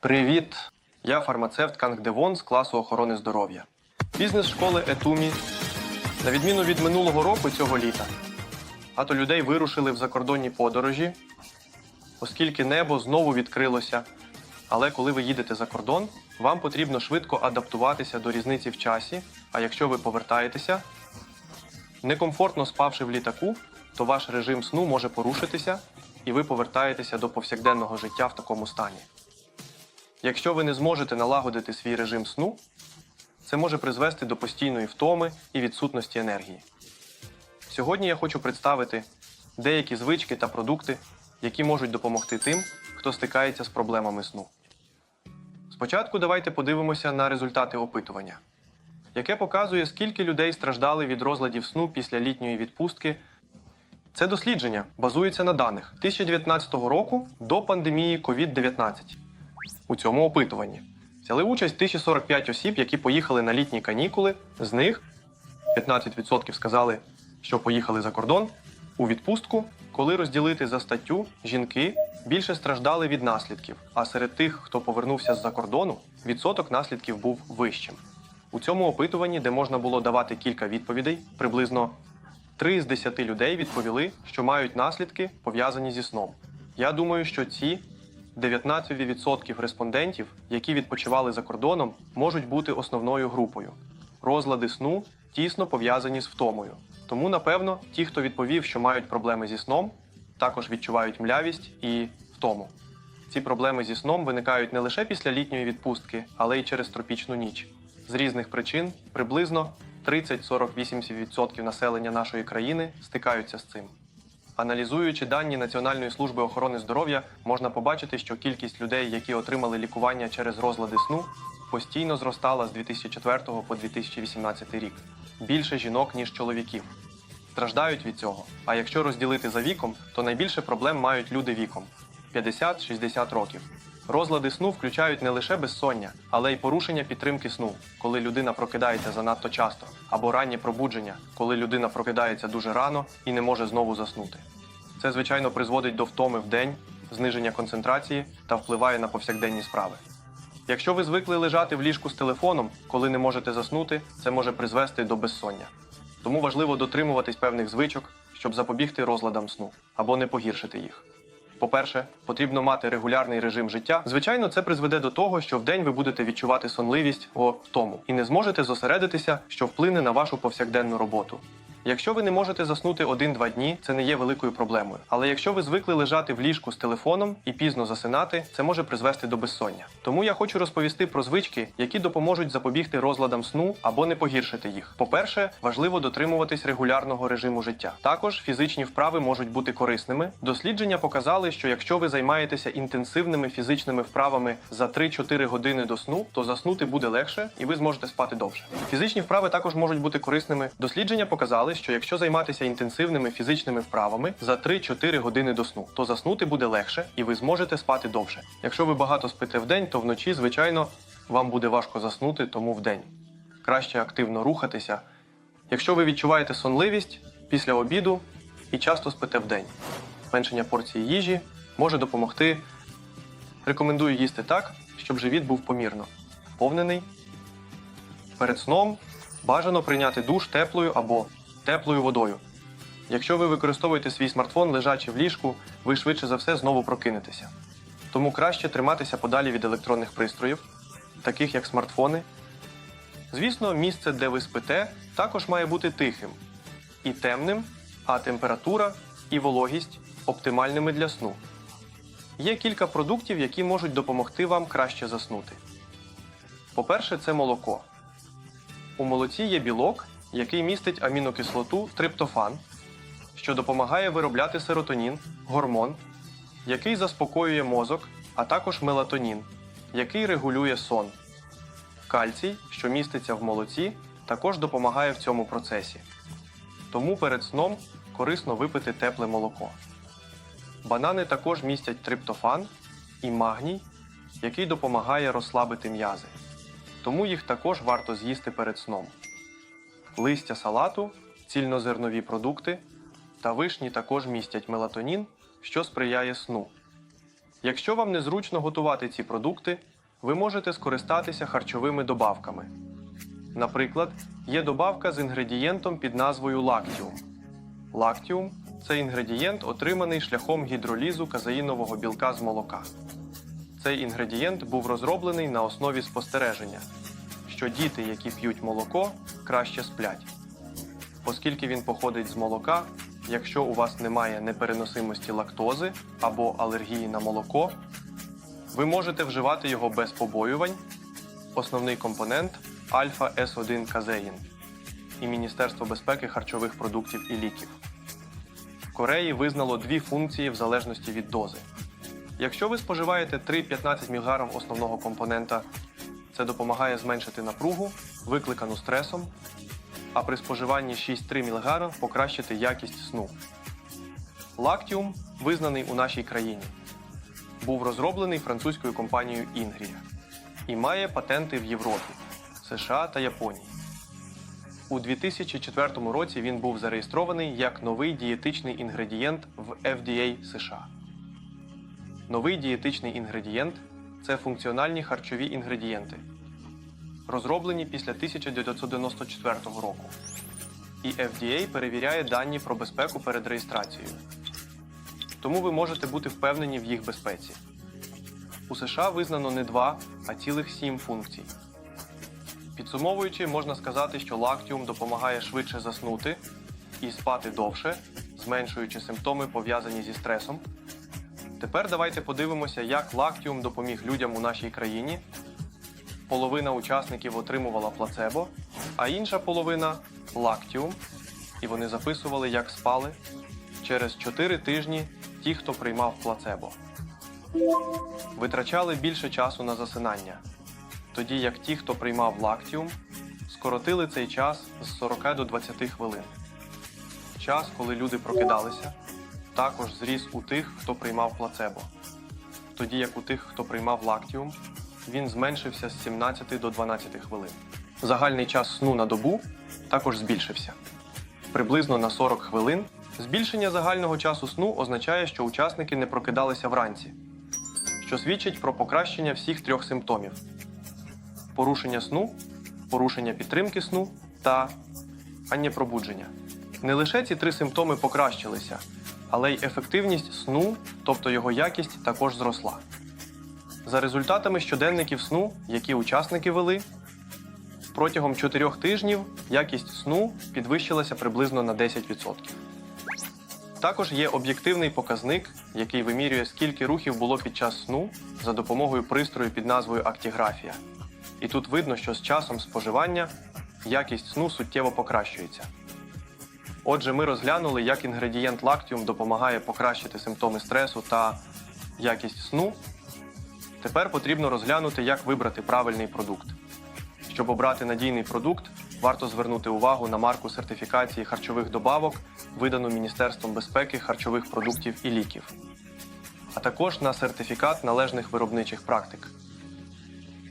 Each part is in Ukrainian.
Привіт! Я фармацевт Канг Девон з класу охорони здоров'я. Бізнес школи Етумі. На відміну від минулого року цього літа, багато людей вирушили в закордонні подорожі, оскільки небо знову відкрилося. Але коли ви їдете за кордон, вам потрібно швидко адаптуватися до різниці в часі. А якщо ви повертаєтеся, некомфортно спавши в літаку, то ваш режим сну може порушитися, і ви повертаєтеся до повсякденного життя в такому стані. Якщо ви не зможете налагодити свій режим сну, це може призвести до постійної втоми і відсутності енергії. Сьогодні я хочу представити деякі звички та продукти, які можуть допомогти тим, хто стикається з проблемами сну. Спочатку давайте подивимося на результати опитування, яке показує, скільки людей страждали від розладів сну після літньої відпустки. Це дослідження базується на даних 2019 року до пандемії COVID-19. У цьому опитуванні взяли участь 1045 осіб, які поїхали на літні канікули. З них 15% сказали, що поїхали за кордон у відпустку. Коли розділити за статтю, жінки більше страждали від наслідків, а серед тих, хто повернувся з-за кордону, відсоток наслідків був вищим. У цьому опитуванні, де можна було давати кілька відповідей, приблизно 3 з 10 людей відповіли, що мають наслідки, пов'язані зі сном. Я думаю, що ці 19% респондентів, які відпочивали за кордоном, можуть бути основною групою. Розлади сну тісно пов'язані з втомою. Тому, напевно, ті, хто відповів, що мають проблеми зі сном, також відчувають млявість і втому. Ці проблеми зі сном виникають не лише після літньої відпустки, але й через тропічну ніч. З різних причин приблизно 30-48% населення нашої країни стикаються з цим. Аналізуючи дані Національної служби охорони здоров'я, можна побачити, що кількість людей, які отримали лікування через розлади сну, постійно зростала з 2004 по 2018 рік. Більше жінок, ніж чоловіків. Страждають від цього. А якщо розділити за віком, то найбільше проблем мають люди віком 50-60 років. Розлади сну включають не лише безсоння, але й порушення підтримки сну, коли людина прокидається занадто часто, або раннє пробудження, коли людина прокидається дуже рано і не може знову заснути. Це, звичайно, призводить до втоми в день, зниження концентрації та впливає на повсякденні справи. Якщо ви звикли лежати в ліжку з телефоном, коли не можете заснути, це може призвести до безсоння. Тому важливо дотримуватись певних звичок, щоб запобігти розладам сну або не погіршити їх. По-перше, потрібно мати регулярний режим життя. Звичайно, це призведе до того, що вдень ви будете відчувати сонливість о втому і не зможете зосередитися, що вплине на вашу повсякденну роботу. Якщо ви не можете заснути один-два дні, це не є великою проблемою. Але якщо ви звикли лежати в ліжку з телефоном і пізно засинати, це може призвести до безсоння. Тому я хочу розповісти про звички, які допоможуть запобігти розладам сну або не погіршити їх. По-перше, важливо дотримуватись регулярного режиму життя. Також фізичні вправи можуть бути корисними. Дослідження показали, що якщо ви займаєтеся інтенсивними фізичними вправами за 3-4 години до сну, то заснути буде легше і ви зможете спати довше. Фізичні вправи також можуть бути корисними. Дослідження показали, що якщо займатися інтенсивними фізичними вправами за 3-4 години до сну, то заснути буде легше і ви зможете спати довше. Якщо ви багато спите в день, то вночі, звичайно, вам буде важко заснути, тому вдень. Краще активно рухатися. Якщо ви відчуваєте сонливість після обіду і часто спите вдень, зменшення порції їжі може допомогти. Рекомендую їсти так, щоб живіт був помірно, повнений. Перед сном бажано прийняти душ теплою або теплою водою. Якщо ви використовуєте свій смартфон лежачи в ліжку, ви швидше за все знову прокинетеся. Тому краще триматися подалі від електронних пристроїв, таких як смартфони. Звісно, місце, де ви спите, також має бути тихим і темним, а температура і вологість оптимальними для сну. Є кілька продуктів, які можуть допомогти вам краще заснути. По-перше, це молоко. У молоці є білок, який містить амінокислоту триптофан, що допомагає виробляти серотонін, гормон, який заспокоює мозок, а також мелатонін, який регулює сон. Кальцій, що міститься в молоці, також допомагає в цьому процесі. Тому перед сном корисно випити тепле молоко. Банани також містять триптофан і магній, який допомагає розслабити м'язи. Тому їх також варто з'їсти перед сном. Листя салату, цільнозернові продукти та вишні також містять мелатонін, що сприяє сну. Якщо вам незручно готувати ці продукти, ви можете скористатися харчовими добавками. Наприклад, є добавка з інгредієнтом під назвою лактіум. Лактіум це інгредієнт, отриманий шляхом гідролізу казеїнового білка з молока. Цей інгредієнт був розроблений на основі спостереження, що діти, які п'ють молоко, краще сплять. Оскільки він походить з молока, якщо у вас немає непереносимості лактози або алергії на молоко, ви можете вживати його без побоювань. Основний компонент альфа С1 казеїн і Міністерство безпеки харчових продуктів і ліків. В Кореї визнало дві функції в залежності від дози. Якщо ви споживаєте 3-15 мг основного компонента, це допомагає зменшити напругу, викликану стресом, а при споживанні 6-3 мг покращити якість сну. Лактіум визнаний у нашій країні. Був розроблений французькою компанією Інгрія і має патенти в Європі, США та Японії. У 2004 році він був зареєстрований як новий дієтичний інгредієнт в FDA США. Новий дієтичний інгредієнт це функціональні харчові інгредієнти, розроблені після 1994 року. І FDA перевіряє дані про безпеку перед реєстрацією. Тому ви можете бути впевнені в їх безпеці. У США визнано не два, а цілих сім функцій. Підсумовуючи, можна сказати, що лактіум допомагає швидше заснути і спати довше, зменшуючи симптоми, пов'язані зі стресом. Тепер давайте подивимося, як лактіум допоміг людям у нашій країні. Половина учасників отримувала плацебо, а інша половина лактіум, і вони записували, як спали через 4 тижні ті, хто приймав плацебо. Витрачали більше часу на засинання, тоді як ті, хто приймав лактіум, скоротили цей час з 40 до 20 хвилин. Час, коли люди прокидалися, також зріс у тих, хто приймав плацебо. Тоді як у тих, хто приймав лактіум, він зменшився з 17 до 12 хвилин. Загальний час сну на добу також збільшився. Приблизно на 40 хвилин збільшення загального часу сну означає, що учасники не прокидалися вранці, що свідчить про покращення всіх трьох симптомів: порушення сну, порушення підтримки сну та аннєпробудження. Не лише ці три симптоми покращилися, але й ефективність сну, тобто його якість, також зросла. За результатами щоденників сну, які учасники вели, протягом 4 тижнів якість сну підвищилася приблизно на 10%. Також є об'єктивний показник, який вимірює, скільки рухів було під час сну за допомогою пристрою під назвою актіграфія. І тут видно, що з часом споживання якість сну суттєво покращується. Отже, ми розглянули, як інгредієнт лактіум допомагає покращити симптоми стресу та якість сну. Тепер потрібно розглянути, як вибрати правильний продукт. Щоб обрати надійний продукт, варто звернути увагу на марку сертифікації харчових добавок, видану Міністерством безпеки харчових продуктів і ліків, а також на сертифікат належних виробничих практик.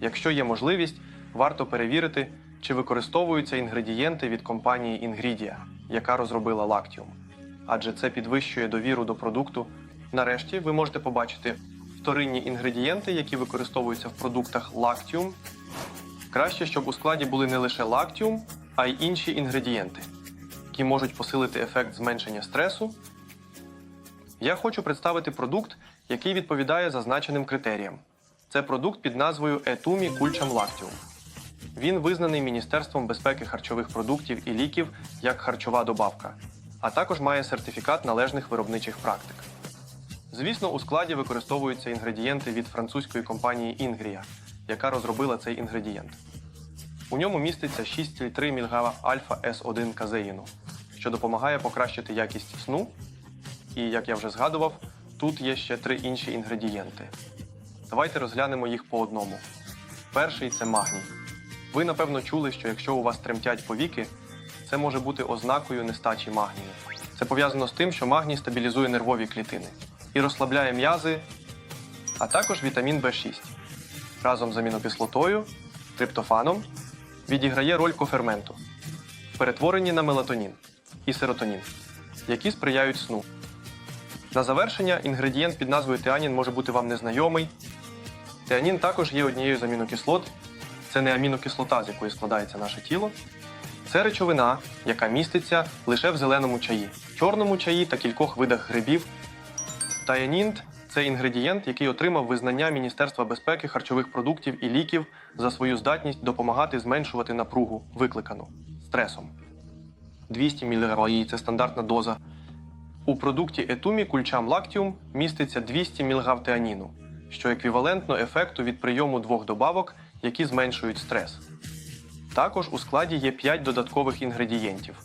Якщо є можливість, варто перевірити, чи використовуються інгредієнти від компанії Ingridia, яка розробила лактіум, адже це підвищує довіру до продукту. Нарешті ви можете побачити вторинні інгредієнти, які використовуються в продуктах лактіум. Краще, щоб у складі були не лише лактіум, а й інші інгредієнти, які можуть посилити ефект зменшення стресу. Я хочу представити продукт, який відповідає зазначеним критеріям. Це продукт під назвою Етумі Кульчам Лактіум. Він визнаний Міністерством безпеки харчових продуктів і ліків як харчова добавка, а також має сертифікат належних виробничих практик. Звісно, у складі використовуються інгредієнти від французької компанії Ingria, яка розробила цей інгредієнт. У ньому міститься 6,3 мг альфа С1 казеїну, що допомагає покращити якість сну. І, як я вже згадував, тут є ще три інші інгредієнти. Давайте розглянемо їх по одному. Перший це магній. Ви напевно чули, що якщо у вас тремтять повіки, це може бути ознакою нестачі магнію. Це пов'язано з тим, що магній стабілізує нервові клітини і розслабляє м'язи, а також вітамін В6. Разом з амінокислотою, триптофаном відіграє роль коферменту в перетворенні на мелатонін і серотонін, які сприяють сну. На завершення інгредієнт під назвою тианін може бути вам незнайомий. Теанін також є однією з амінокислот. Це не амінокислота, з якої складається наше тіло. Це речовина, яка міститься лише в зеленому чаї, чорному чаї та кількох видах грибів. Таянінт це інгредієнт, який отримав визнання Міністерства безпеки харчових продуктів і ліків за свою здатність допомагати зменшувати напругу, викликану стресом. 200 мг – це стандартна доза. У продукті етумі кульчам лактіум міститься 200 мг теаніну, що еквівалентно ефекту від прийому двох добавок, які зменшують стрес. Також у складі є 5 додаткових інгредієнтів.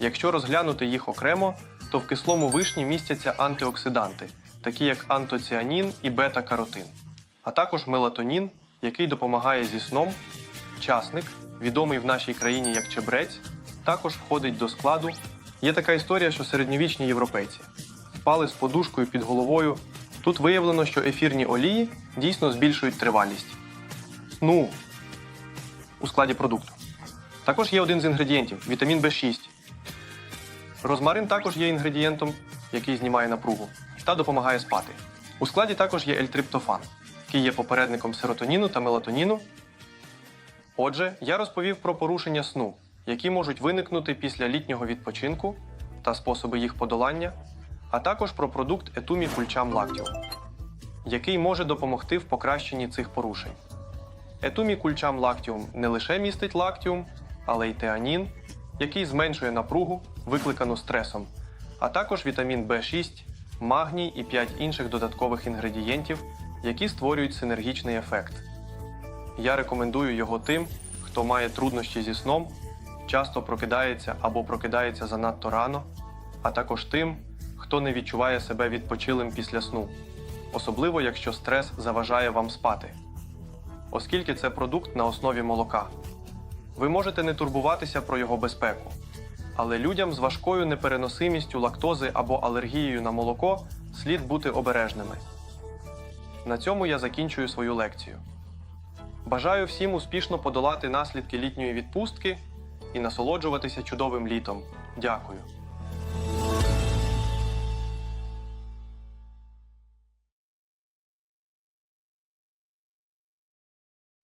Якщо розглянути їх окремо, то в кислому вишні містяться антиоксиданти, такі як антоціанін і бета-каротин, а також мелатонін, який допомагає зі сном. Часник, відомий в нашій країні як чебрець, також входить до складу. Є така історія, що середньовічні європейці спали з подушкою під головою. Тут виявлено, що ефірні олії дійсно збільшують тривалість. Ну, у складі продукту. Також є один з інгредієнтів вітамін В6. Розмарин також є інгредієнтом, який знімає напругу та допомагає спати. У складі також є ельтриптофан, який є попередником серотоніну та мелатоніну. Отже, я розповів про порушення сну, які можуть виникнути після літнього відпочинку та способи їх подолання, а також про продукт етумі кульчам лактіум, який може допомогти в покращенні цих порушень. Етумі кульчам лактіум не лише містить лактіум, але й теанін, який зменшує напругу, викликану стресом, а також вітамін В6, магній і 5 інших додаткових інгредієнтів, які створюють синергічний ефект. Я рекомендую його тим, хто має труднощі зі сном, часто прокидається або прокидається занадто рано, а також тим, хто не відчуває себе відпочилим після сну, особливо якщо стрес заважає вам спати оскільки це продукт на основі молока. Ви можете не турбуватися про його безпеку, але людям з важкою непереносимістю лактози або алергією на молоко слід бути обережними. На цьому я закінчую свою лекцію. Бажаю всім успішно подолати наслідки літньої відпустки і насолоджуватися чудовим літом. Дякую.